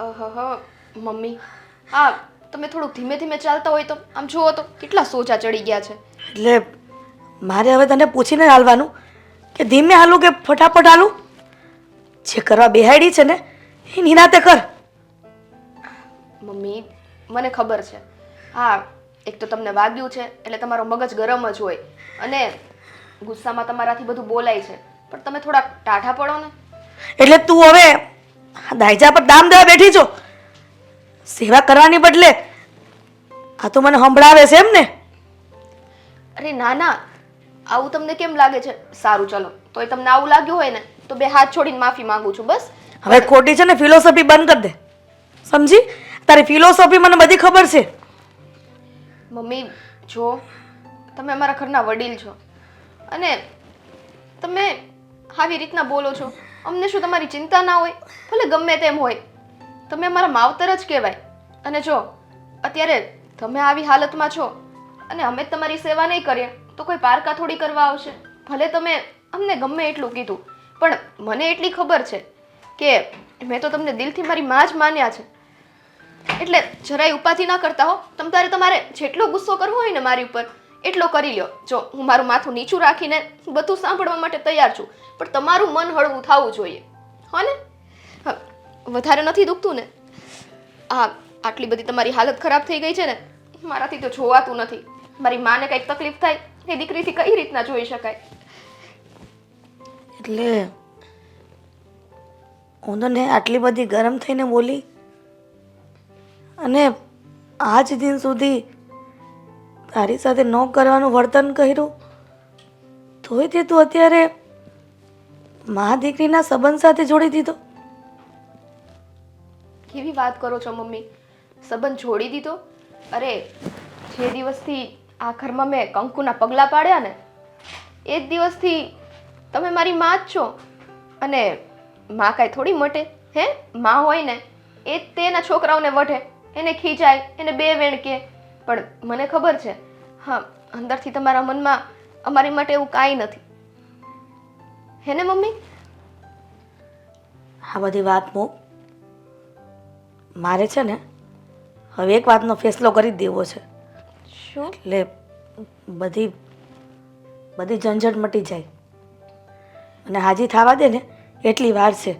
અહહ, mummy. હા તમે થોડુંક ધીમે ધીમે ચાલતા હોય તો આમ જુઓ તો કેટલા સોચા ચડી ગયા છે. એટલે મારે હવે તને પૂછીને હાલવાનું કે ધીમે હાલું કે ફટાફટ હાલું? જે કરવા બેહાડી છે ને એ નિરાતે કર. મમ્મી મને ખબર છે. હા એક તો તમને વાગ્યું છે એટલે તમારો મગજ ગરમ જ હોય. અને ગુસ્સામાં તમારાથી બધું બોલાય છે. પણ તમે થોડાક ટાઢા પડો ને. એટલે તું હવે દાયજા પર દામ દેવા બેઠી છો? સેવા કરવાની બદલે આ તો મને સંભળાવે છે એમ ને? અરે ના ના. આવું તમને કેમ લાગે છે? સારું ચલો. તોય તમને આવું લાગ્યું હોય ને તો બે હાથ છોડીને માફી માંગુ છું બસ. હવે ખોટી છે ને ફિલોસોફી બંધ કરી દે. સમજી? તારી ફિલોસોફી મને બધી ખબર છે. મમ્મી જો તમે અમારા ઘરના વડીલ છો. અને તમે આવી રીતના બોલો છો. અમને શું તમારી ચિંતા ના હોય? ભલે ગમે તેમ હોય. તમે અમારા માવતર જ કહેવાય. અને જો, અત્યારે તમે આવી હાલતમાં છો અને અમે તમારી સેવા નહીં કરીએ, તો કોઈ પારકા થોડી કરવા આવશે. ભલે તમે અમને ગમે એટલું કીધું, પણ મને એટલી ખબર છે કે મેં તો તમને દિલથી મારી માં જ માન્યા છે. એટલે જરાય ઉપાધિ ના કરતા હો. તમ તારે તમારે જેટલો ગુસ્સો કરવો હોય ને મારી ઉપર એટલો કરી લ્યો. જો હું મારું માથું નીચું રાખીને બધું સાંભળવા માટે તૈયાર છું, પણ તમારું મન હળવું થવું જોઈએ. હો ને? વધારે નથી દુખતું ને? હા આટલી બધી તમારી હાલત ખરાબ થઈ ગઈ છે ને, મારાથી તો જોવાતું નથી. મારી માને કંઈક તકલીફ થાય, એ દીકરીથી કઈ રીતના જોઈ શકાય? એટલે હું તને આટલી બધી ગરમ થઈને બોલી અને આજ દિન સુધી તારી સાથે ન કરવાનું વર્તન કર્યું? તોય તે તું અત્યારે મા દીકરીના સંબંધ સાથે જોડી દીધો? કેવી વાત કરો છો મમ્મી? સંબંધ છોડી દીધો? અરે, જે દિવસથી આ ઘરમાં મેં કંકુના પગલાં પાડ્યા ને, એ જ દિવસથી તમે મારી માં જ છો. અને માં કાંઈ થોડી મટે, હે? માં હોય ને, એ તેના છોકરાઓને વઢે. એને ખીજાય, એને બે વેણ કે. પણ મને ખબર છે હા અંદરથી તમારા મનમાં અમારી માટે એવું કાંઈ નથી. હે ને મમ્મી? આ બધી વાત મૂક મારે છે ને હવે એક વાતનો ફેસલો કરી જ દેવો છે. શું? એટલે બધી બધી ઝંઝટ મટી જાય. અને હાજી થવા દે ને એટલી વાર છે.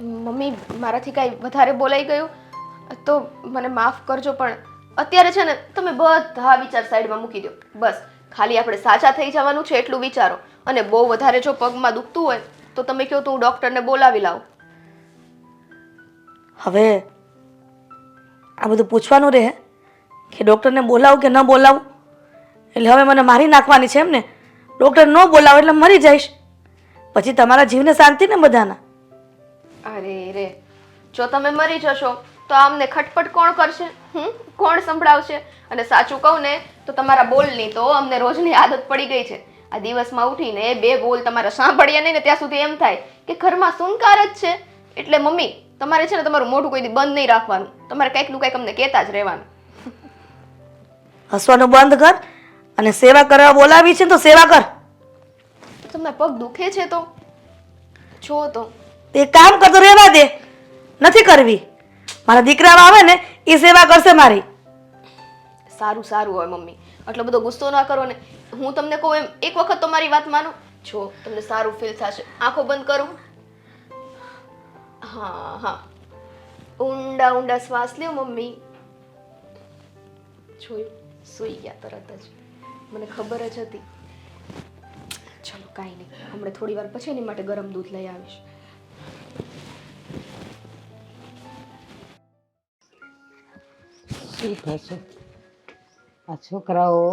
મમ્મી મારાથી કાંઈ વધારે બોલાઈ ગયું તો મને માફ કરજો પણ અત્યારે છે ને તમે બધા વિચાર સાઈડમાં મૂકી દો. બસ ખાલી આપણે સાચા થઈ જવાનું છે એટલું વિચારો. અને બહુ વધારે જો પગમાં દુખતું હોય તો તમે કહો તો હું ડૉક્ટરને બોલાવી લાવું. હવે આ બધું પૂછવાનું રહે કે ડૉક્ટરને બોલાવું કે ન બોલાવું? એટલે હવે મને મારી નાખવાની છે એમ ને? ડૉક્ટર ન બોલાવો એટલે મરી જઈશ. પછી તમારા જીવને શાંતિ ને બધાના? અરે રે જો તમે મરી જશો તો આમને ખટપટ કોણ કરશે? હમ? કોણ સંભળાવશે? અને સાચું કહું ને તો તમારા બોલની તો અમને રોજની આદત પડી ગઈ છે. આ દિવસમાં ઉઠીને બે બોલ તમારા સાંભળ્યા નહીં ને ત્યાં સુધી એમ થાય કે ઘરમાં સુનકાર જ છે. એટલે મમ્મી તમારે છે ને તમારું મોઢું કોઈ બંધ નહીં રાખવાનું. તમારે કંઈકનું કંઈક અમને કહેતા જ રહેવાનું. હસવાનું બંધ કર અને સેવા કરવા બોલાવી છે તો સેવા કર. તમને પગ દુખે છે તો? જો તો? તે કામ કરતો રહેવા દે. નથી કરવી. મારા દીકરા આવે ને એ સેવા કરશે મારી. સારું સારું હોય મમ્મી. આટલો બધો ગુસ્સો ના કરો ને. હું તમને કહું એમ, એક વખત તો મારી વાત માનો. જો, તમને સારું ફીલ થશે. આંખો બંધ કરું. હા હા. ઊંડા ઊંડા શ્વાસ લ્યો મમ્મી. જોયું? સૂઈ ગયા તરત જ. મને ખબર જ હતી. ચલો, કાંઈ નહીં. હમણાં થોડી વાર પછી એની માટે ગરમ દૂધ લઈ આવીશ. શું થશે? આ છોકરાઓ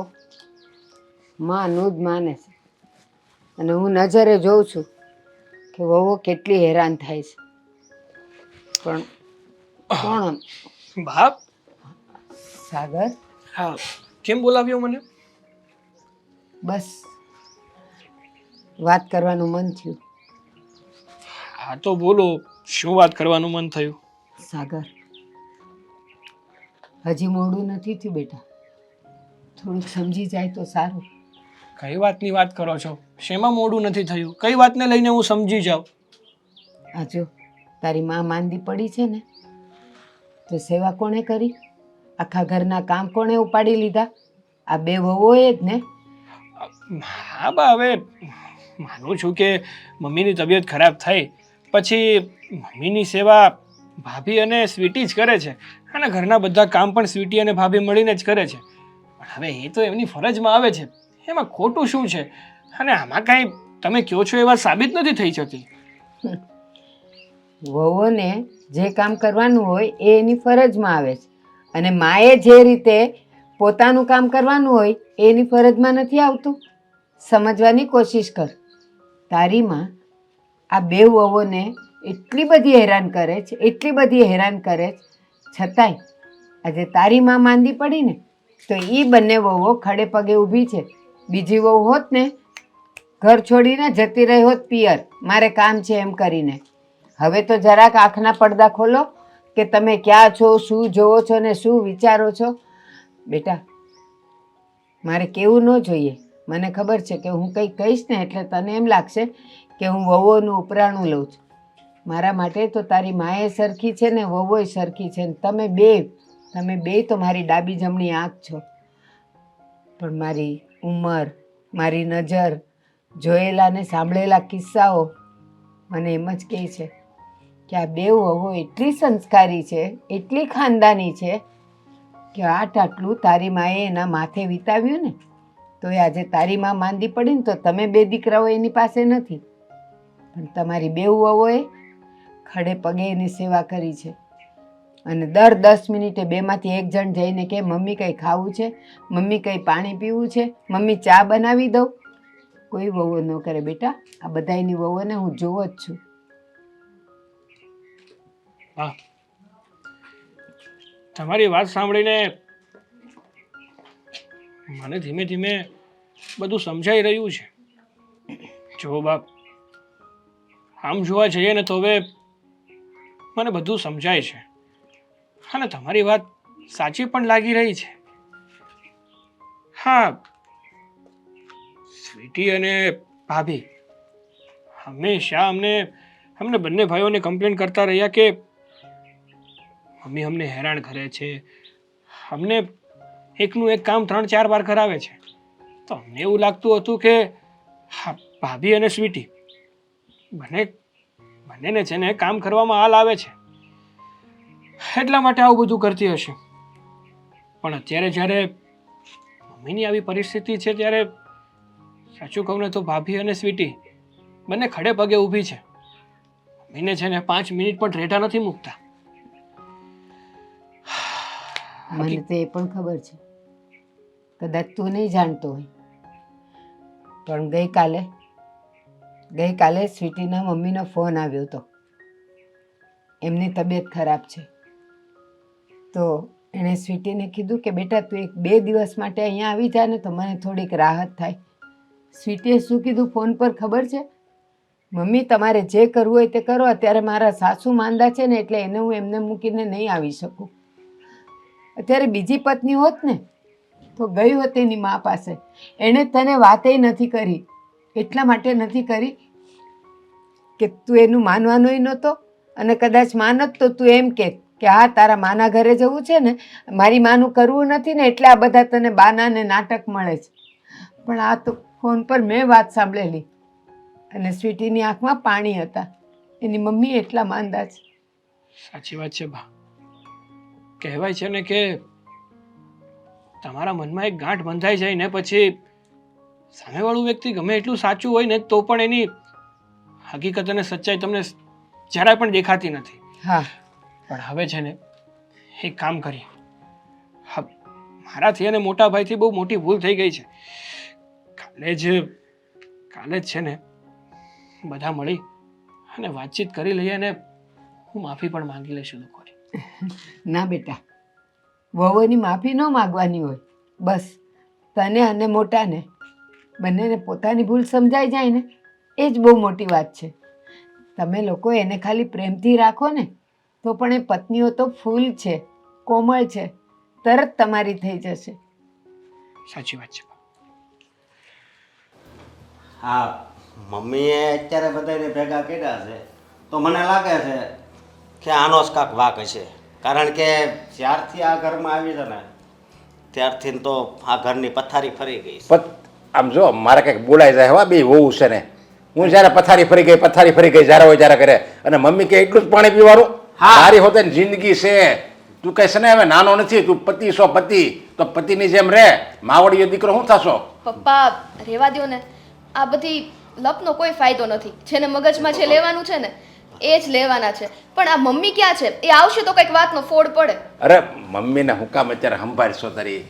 માનું જ માને છે. અને હું નજરે જોઉં છું કે વહુ કેટલી હેરાન થાય છે. પણ કોણ બાપ! સાગર? હા કેમ બોલાવ્યો મને? બસ. વાત કરવાનું મન થયું. હા તો બોલો શું વાત કરવાનું મન થયું? સાગર હજી મોડું નથી થયું બેટા. થોડુંક સમજી જાય તો સારું. કઈ વાતની વાત કરો છો? શેમાં મોડું નથી થયું? કઈ વાતને લઈને હું સમજી જાઉં? આ જો તારી માં માંદી પડી છે ને તો સેવા કોણે કરી? આખા ઘરના કામ કોણે ઉપાડી લીધા? આ બે વહુઓએ જ ને? હા બા હવે માનું છું કે મમ્મીની તબિયત ખરાબ થઈ. પછી મમ્મીની સેવા ભાભી અને સ્વીટી જ કરે છે. અને ઘરના બધા કામ પણ સ્વીટી અને ભાભી મળીને જ કરે છે. પણ હવે એ તો એમની ફરજમાં આવે છે. એમાં ખોટું શું છે? અને આમાં કાંઈ તમે કહો છો એ વાત સાબિત નથી થઈ શકતી. વહુઓને જે કામ કરવાનું હોય એ એની ફરજમાં આવે છે. અને માએ જે રીતે પોતાનું કામ કરવાનું હોય એની ફરજમાં નથી આવતું. સમજવાની કોશિશ કર. તારીમાં આ બે વહુઓને એટલી બધી હેરાન કરે છે, એટલી બધી હેરાન કરે છે છતાંય, આજે તારી માં માંદી પડી ને તો એ બંને વહુઓ ખડે પગે ઊભી છે. બીજી વહુ હોત ને, ઘર છોડીને જતી રહી હોત પિયર. મારે કામ છે એમ કરીને. હવે તો જરાક આંખના પડદા ખોલો કે તમે ક્યાં છો, શું જોવો છો ને શું વિચારો છો. બેટા, મારે કેવું ન જોઈએ. મને ખબર છે કે હું કંઈ કહીશ ને એટલે તને એમ લાગશે કે હું વહુઓનું ઉપરાણું લઉં છું. મારા માટે તો તારી માએ સરખી છે ને વહુએ સરખી છે ને તમે બે તમે બે તો મારી ડાબી જમણી આંખ છો. પણ મારી ઉંમર, મારી નજર, જોયેલા ને સાંભળેલા કિસ્સાઓ મને એમ જ કહે છે કે આ બે વહુ એટલી સંસ્કારી છે, એટલી ખાનદાની છે કે આટ આટલું તારી માએ એના માથે વિતાવ્યું ને, તો એ આજે તારી માં માંદી પડી ને તો તમે બે દીકરાઓ એની પાસે નથી. પણ તમારી બેઉ વહુઓએ ખડે પગે એની સેવા કરી છે. અને દર દસ મિનિટે બેમાંથી એક જણ જઈને કે, મમ્મી, કંઈ ખાવું છે? મમ્મી, કંઈ પાણી પીવું છે? મમ્મી, ચા બનાવી દઉં? કોઈ વહુ ન કરે, બેટા, આ બધાયની વહુઓને હું જોવો જ છું. તમારી વાત સાંભળીને મને ધીમે ધીમે બધું સમજાઈ રહ્યું છે. જો બાપ, આમ જોવા જઈએ ને તો હવે મને બધું સમજાય છે. અને તમારી વાત સાચી પણ લાગી રહી છે. હા, સ્વીટી અને ભાભી હંમેશા અમને અમને બંને ભાઈઓને કમ્પ્લેન કરતા રહ્યા કે મમ્મી અમને હેરાન કરે છે. અમને એકનું એક કામ ત્રણ ચાર વાર કરાવે છે. તો અમને એવું લાગતું હતું કે હા, ભાભી અને સ્વીટી બંને છે ને કામ કરવામાં હાલ આવે છે, એટલા માટે આવું બધું કરતી હશે. પણ અત્યારે જ્યારે મમ્મીની આવી પરિસ્થિતિ છે, ત્યારે સાચું કહું ને તો ભાભી અને સ્વીટી બંને ખડે પગે ઊભી છે. મમ્મીને છે ને પાંચ મિનિટ પણ રેટા નથી મૂકતા. મને તો એ પણ ખબર છે. કદાચ તું નહીં જાણતો હોય. પણ ગઈકાલે ગઈકાલે સ્વીટીના મમ્મીનો ફોન આવ્યો હતો. એમની તબિયત ખરાબ છે. તો એણે સ્વીટીને કીધું કે, બેટા, તું એક બે દિવસ માટે અહીંયા આવી જા ને તો મને થોડીક રાહત થાય. સ્વીટીએ શું કીધું ફોન પર ખબર છે? મમ્મી, તમારે જે કરવું હોય તે કરો. અત્યારે મારા સાસુ માંદા છે ને એટલે એને હું એમને મૂકીને નહીં આવી શકું. અત્યારે બીજી પત્ની હોત ને, તો ગઈ હોત એની મા પાસે. એણે તને વાતે નથી કરી. એટલા માટે નથી કરી કે તું એનું માનવાનોય નહોતો. અને કદાચ માનત તો તું એમ કે કે હા, તારા માના ઘરે જવું છે ને, મારી માનું કરવું નથી ને, એટલે આ બધા તને બાના ને નાટક મળે છે. પણ આ તો ફોન પર મેં વાત સાંભળેલી. અને સ્વીટીની આંખમાં પાણી હતા. એની મમ્મી એટલા માંદા છે. સાચી વાત છે, બા. કહેવાય છે ને કે તમારા મનમાં એક ગાંઠ બંધાઈ જાય ને પછી સામેવાળું વ્યક્તિ ગમે એટલું સાચું હોય ને તો પણ એની હકીકત અને સચ્ચાઈ તમને જરાય પણ દેખાતી નથી. હા. પણ હવે છે ને એક કામ કરીએ. મારાથી અને મોટા ભાઈથી બહુ મોટી ભૂલ થઈ ગઈ છે. કાલે જ કાલે જ છે ને બધા મળી અને વાતચીત કરી લઈએ અને હું માફી પણ માંગી લઈશ લોકોની. ના બેટા વહુની માફી ન માગવાની હોય. બસ તને અને મોટાને બંનેને પોતાની ભૂલ સમજાઈ જાય ને એ જ બહુ મોટી વાત છે. તમે લોકો એને ખાલી પ્રેમથી રાખો ને તો પણ એ પત્નીઓ તો ફૂલ છે કોમળ છે તરત તમારી થઈ જશે. સાચી વાત છે. હા મમ્મીએ અત્યારે બધાને ભેગા કર્યા છે તો મને લાગે છે કે આનો જ કાંક વાક હશે. કારણ કે જ્યારથી આ ઘરમાં આવી છે ને ત્યારથી તો આ ઘરની પથારી ફરી ગઈ આમ જો મારે કંઈક બોલાઈ જાય હવા બે હોવું છે ને. હું જ્યારે પથારી ફરી ગઈ પથારી ફરી ગઈ જ્યારે હોય ત્યારે કરે. અને મમ્મી કે એટલું જ પાણી પીવાનું? હા. તારી હોતે ને જિંદગી છે. તું કહે છે ને હવે નાનો નથી તું પતિ છો પતિ. તો પતિની જેમ રે. માવડીયો દીકરો શું થશો? પપ્પા રહેવા દ્યો ને. આ બધી લપનો કોઈ ફાયદો નથી. જેને મગજમાં જે લેવાનું છે ને એ જ લેવાના છે. પણ આ મમ્મી ક્યાં છે? એ આવશે તો કંઈક વાતનો ફોડ પડે. અરે મમ્મીને હુકામ અત્યારે સંભાળશો તારી.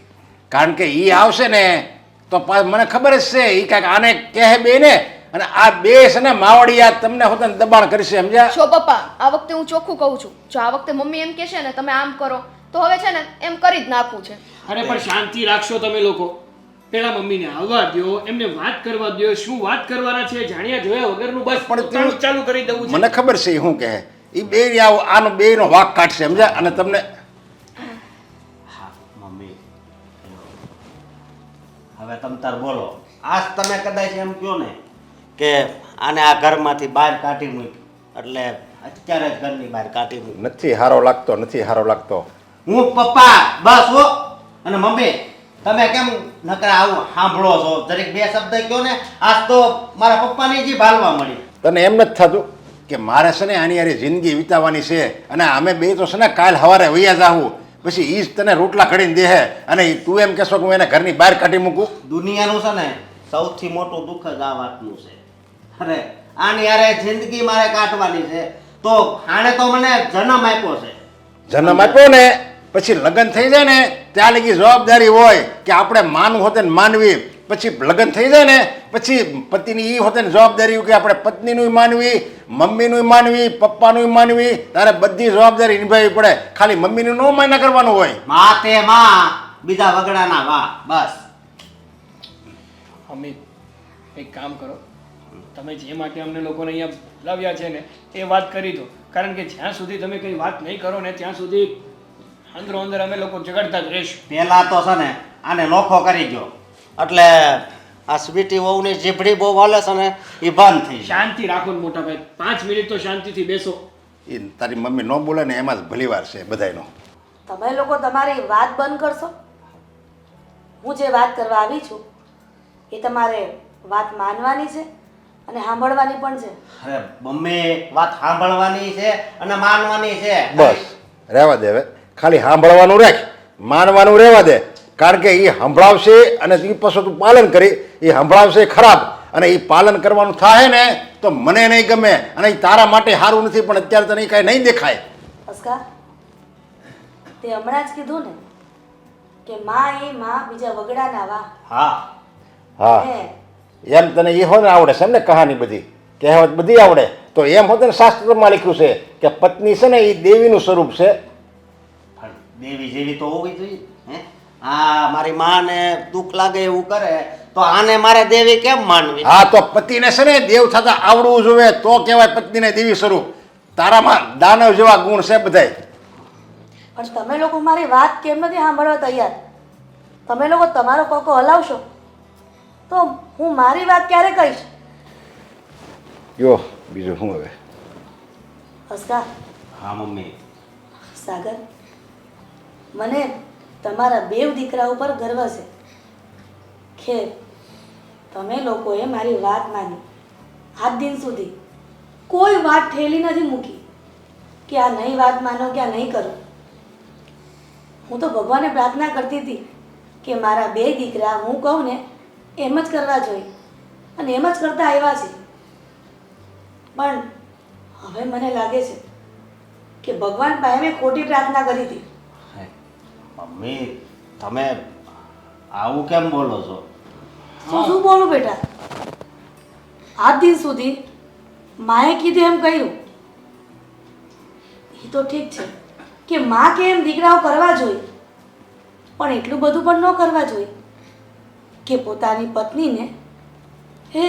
કારણ કે એ આવશે ને તો મને ખબર જ છે એ કાંઈક આને કહે બે ને અને આ બે છે ને માવડિયા તમને હોતે દબાણ કરશે સમજ્યા? છો પપ્પા આ વખતે હું ચોખ્ખું કહું છું. જો આ વખતે મમ્મી એમ કહેશે ને તમે આમ કરો તો હવે છે ને એમ કરી જ નાખવું છે. અરે પણ શાંતિ રાખશો તમે લોકો. પેલા મમ્મીને આવવા દ્યો એમને વાત કરવા દ્યો શું વાત કરવાના છે જાણ્યા જોયા વગરનું બસ પણ ચાલુ કરી દેવું મને ખબર છે હું શું કહે. એ બે આનો બે નો વાક કાઢશે સમજ્યા? અને તમને હવે તમ તાર બોલો. આજ તમે કદાચ એમ કહો ને કે આને આ ઘરમાંથી બહાર કાઢી મૂક એટલે અત્યારે જ ઘરની બહાર કાઢી મૂક નથી હારો લાગતો નથી હારો લાગતો. હું પપ્પા બસ હો. અને મમ્મી તમે કેમ નકરા આવું સાંભળો છો? દરેક બે શબ્દ કહો ને આજ તો મારા પપ્પાની જીભ ભાલવા મળી. તને એમ નથી થતું કે મારે છે ને આની જિંદગી વિતાવવાની છે અને અમે બે તો છે ને કાલ સવારે વૈયા જાવું પછી ઈ જ તને રોટલા કડીને દેહે અને ઈ તું એમ કહેશો કે હું એને ઘરની બહાર કાઢી મૂકું? દુનિયાનું છે ને સૌથી મોટું દુઃખ જ આ વાતનું છે. અરે આની યારે જિંદગી મારે કાઢવાની છે. તો આણે તો મને જન્મ આપ્યો છે. જન્મ આપ્યો ને પછી લગ્ન થઈ જાય ને ત્યાં લગી જવાબદારી હોય કે આપણે માનવું હોતે ને માનવી. પછી લગ્ન થઈ જાય ને પછી પતિની એ હોતે જવાબદારી કે આપણે પત્નીનું માનવી મમ્મીનું માનવી પપ્પાનું માનવી તારે બધી જવાબદારી નિભાવવી પડે. ખાલી મમ્મીનું નો માન્યા કરવાનું હોય. મા તે માં બીજા વગડાના વાહ બસ. મમ્મી એક કામ કરો. તમે જે માટે અમને લોકોને અહીંયા લાવ્યા છે ને એ વાત કરી દો. કારણ કે જ્યાં સુધી તમે કંઈ વાત નહીં કરો ને ત્યાં સુધી અંદરો અંદર અમે લોકો ઝઘડતા જ રહીશું. પેલા તો છે ને આને લોખો કરી ગયો. એટલે આ સ્વીટી વહુની જીભડી બહુ વાલે છે ને એ બંધ થઈ જાય. શાંતિ રાખો ને મોટા ભાઈ. પાંચ મિનિટ તો શાંતિથી બેસો. એ તારી મમ્મી ન બોલે ને એમાં જ ભલીવાર છે બધાયનો. તમે લોકો તમારી વાત બંધ કરશો? હું જે વાત કરવા આવી છું એ તમારે વાત માનવાની છે અને સાંભળવાની પણ છે. અરે મમ્મી વાત સાંભળવાની છે અને માનવાની છે. બસ રહેવા દે હવે. ખાલી સાંભળવાનું રાખ માનવાનું રહેવા દે. કારણ કે એ સંભળાવશે અને એ પશુનું પાલન કરી એ સંભળાવશે ખરાબ. અને એ પાલન કરવાનું થાય ને તો મને નહીં ગમે. અને એ તારા માટે સારું નથી પણ અત્યારે તને કાંઈ નહીં દેખાય. અસ્કા તે હમણાં જ કીધું ને કે માં એ માં બીજા વગડાના વા. હા. હા. એમ તને એ હોય ને આવડે છે ને કહાની બધી. કહેવત બધી આવડે. તો એમ હોત ને શાસ્ત્રમાં લખ્યું છે કે પત્ની છે ને એ દેવીનું સ્વરૂપ છે. દેવી જેવી તો હોવી જોઈએ હે? આ મારી માને દુઃખ લાગે એવું કરે તો આને મારે દેવી કેમ માનવી? હા તો પતિને છે ને દેવ થતા આવડવું જોઈએ તો કહેવાય પત્નીને દેવી સ્વરૂપ. તારામાં દાનવ જેવા ગુણ છે બધાય. પણ તમે લોકો મારી વાત કેમ નથી સાંભળવા તૈયાર? તમે લોકો તમારો કોકો હલાવશો? તો હું મારી વાત ક્યારે કહીશ? યો બીજું શું હવે? અસ્કા હા મમ્મી. સાગર મને તમારા બેવ દીકરા ઉપર ગર્વ છે. ખેર તમે લોકોએ મારી વાત માની. આજ દિન સુધી કોઈ વાત ઠેલી નથી મૂકી કે આ નહીં વાત માનો કે આ નહીં કરો. હું તો ભગવાને પ્રાર્થના કરતી હતી કે મારા બે દીકરા, હું કહું ને, એમ જ કરવા જોઈએ. અને એમ જ કરતા આવ્યા છે. પણ હવે મને લાગે છે કે ભગવાન પાસે મેં ખોટી પ્રાર્થના કરી હતી. મમ્મી, તમે આવું કેમ બોલો છો? શું શું બોલું બેટા? આજ દિન સુધી માએ કીધું એમ કહ્યું એ તો ઠીક છે કે માં કે એમ દીકરાઓ કરવા જોઈએ. પણ એટલું બધું પણ ન કરવા જોઈએ કે પોતાની પત્નીને એ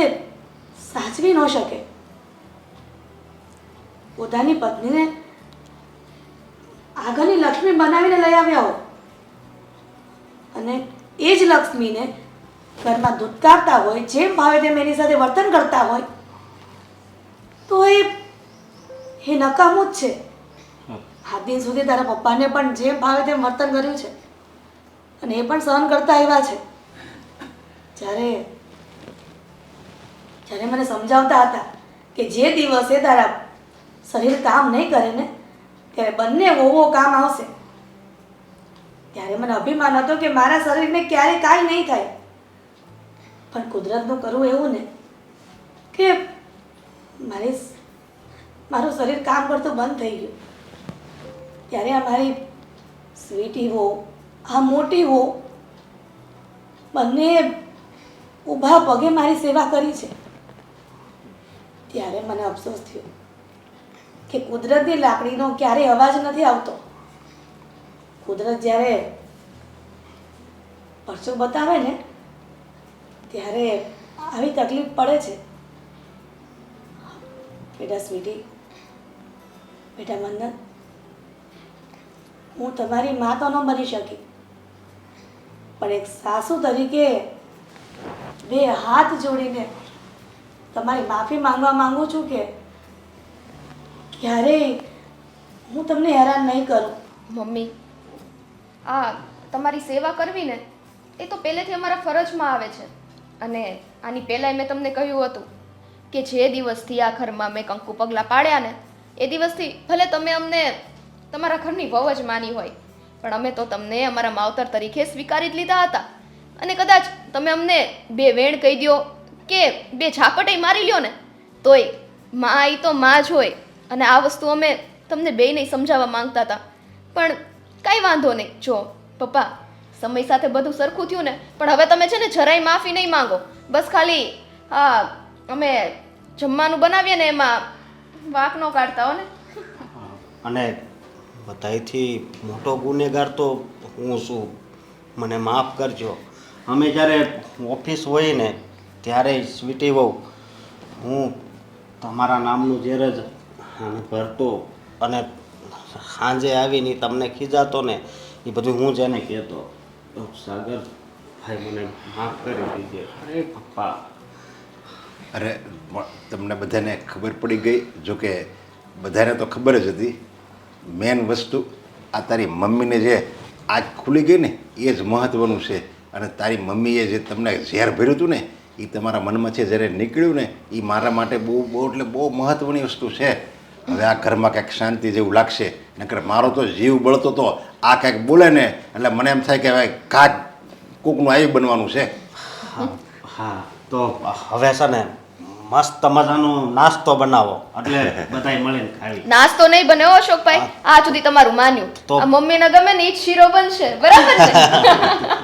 સાચવી ન શકે. પોતાની પત્નીને આગળની લક્ષ્મી બનાવીને લઈ આવ્યા હોય. અને એ જ લક્ષ્મીને ઘરમાં ધૂતકારતા હોય જેમ ભાવે તેમ એની સાથે વર્તન કરતા હોય તો એ એ નકામું જ છે. આ દિન સુધી તારા પપ્પાને પણ જેમ ભાવે તેમ વર્તન કર્યું છે. અને એ પણ સહન કરતા આવ્યા છે. જ્યારે જ્યારે મને સમજાવતા હતા કે જે દિવસે તારા શરીર કામ નહીં કરે ને ત્યારે બંને વહુઓ કામ આવશે. ત્યારે મને અભિમાન હતો કે મારા શરીરને ક્યારેય કાંઈ નહીં થાય. પણ કુદરતનું કરવું એવું ને કે મારી મારું શરીર કામ કરતું બંધ થઈ ગયું. ત્યારે આ મારી સ્વીટી હો, આ મોટી હો, બંને ઊભા પગે મારી સેવા કરી છે. ત્યારે મને અફસોસ થયો કે કુદરતની લાકડીનો ક્યારેય અવાજ નથી આવતો. કુદરત જ્યારે પરસો બતાવે ને, ત્યારે આવી તકલીફ પડે છે. બેટા સ્વીટી, બેટા મંદન હું તમારી મા તો ન બની શકી. પણ એક સાસુ તરીકે બે હાથ જોડીને તમારી માફી માંગવા માંગુ છું કે ક્યારેય હું તમને હેરાન નહીં કરું. મમ્મી આ તમારી સેવા કરવી ને, એ તો પહેલેથી અમારા ફરજમાં આવે છે. અને આની પહેલાંય મેં તમને કહ્યું હતું કે જે દિવસથી આ ઘરમાં મેં કંકુ પગલાં પાડ્યા ને, એ દિવસથી ભલે તમે અમને તમારા ઘરની વહુ જ માની હોય, પણ અમે તો તમને અમારા માવતર તરીકે સ્વીકારી જ લીધા હતા. અને કદાચ તમે અમને બે વેણ કહી દો કે બે ઝાપટે મારી લ્યો ને, તોયમાં એ તો માં જ હોય. અને આ વસ્તુ અમે તમને બે નહીં સમજાવવા માંગતા હતા. પણ કાંઈ વાંધો નહીં. જો, પપ્પા, સમય સાથે બધું સરખું થયું ને, પણ હવે તમે છે ને જરાય માફી નહીં માંગો. બસ ખાલી, હા, અમે જમવાનું બનાવીએ ને એમાં વાંક ન કાઢતા હો ને. અને બધાયથી મોટો ગુનેગાર તો હું છું. મને માફ કરજો. અમે જ્યારે ઓફિસ હોય ને, ત્યારે સ્વીટી વહુ. હું તમારા નામનું ઝેર જ ભરતો અને સાંજે આવીને તમને ખીજાતો ને એ બધું હું જ એને કહેતો સાગર ભાઈ, મને માફ કરી દીજે. અરે પપ્પા. અરે તમને બધાને ખબર પડી ગઈ જોકે બધાને તો ખબર જ હતી, મેન વસ્તુ આ તારી મમ્મીને જે આજ ખુલી ગઈ ને, એ જ મહત્ત્વનું છે. અને તારી મમ્મીએ જે તમને ઝેર ભર્યું હતું ને એ તમારા મનમાં છે, જ્યારે નીકળ્યું ને એ મારા માટે બહુ બહુ, એટલે બહુ મહત્ત્વની વસ્તુ છે. હવે આ ઘરમાં કંઈક શાંતિ જેવું લાગશે નકર મારો તો જીવ બળતો તો આ કંઈક બોલે ને એટલે મને એમ થાય કે હવે કાક કોકનું આવી બનવાનું છે. હા હા તો હવે છે ને મસ્ત મજાનો નાસ્તો બનાવો. એટલે બધાય મળીને ખાવી નાસ્તો નહીં બને હો અશોકભાઈ? આ સુધી તમારું માન્યું. તો- મમ્મીને ગમે ને ઈ જ શીરો બનશે. બરાબર છે?